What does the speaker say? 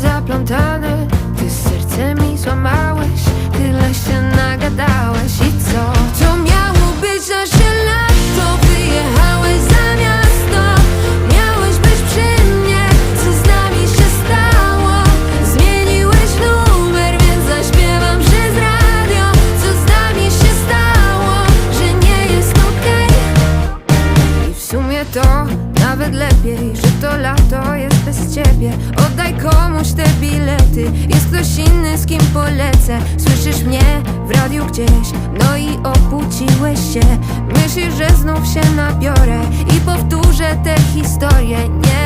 Myśli zaplątane Ty serce mi złamałeś Tyle się nagadałeś I co? To miało być nasze lato Wyjechałeś za miasto Miałeś być przy mnie Co z nami się stało? Zmieniłeś numer Więc zaśpiewam przez radio Co z nami się stało? Że nie jest okej i w sumie to nawet lepiej, że to lato jest bez ciebie. Oddaj komuś te bilety, jest ktoś inny z kim polecę. Słyszysz mnie w radiu gdzieś, no i obudziłeś się. Myślisz, że znów się nabiorę i powtórzę tę historię. Nie,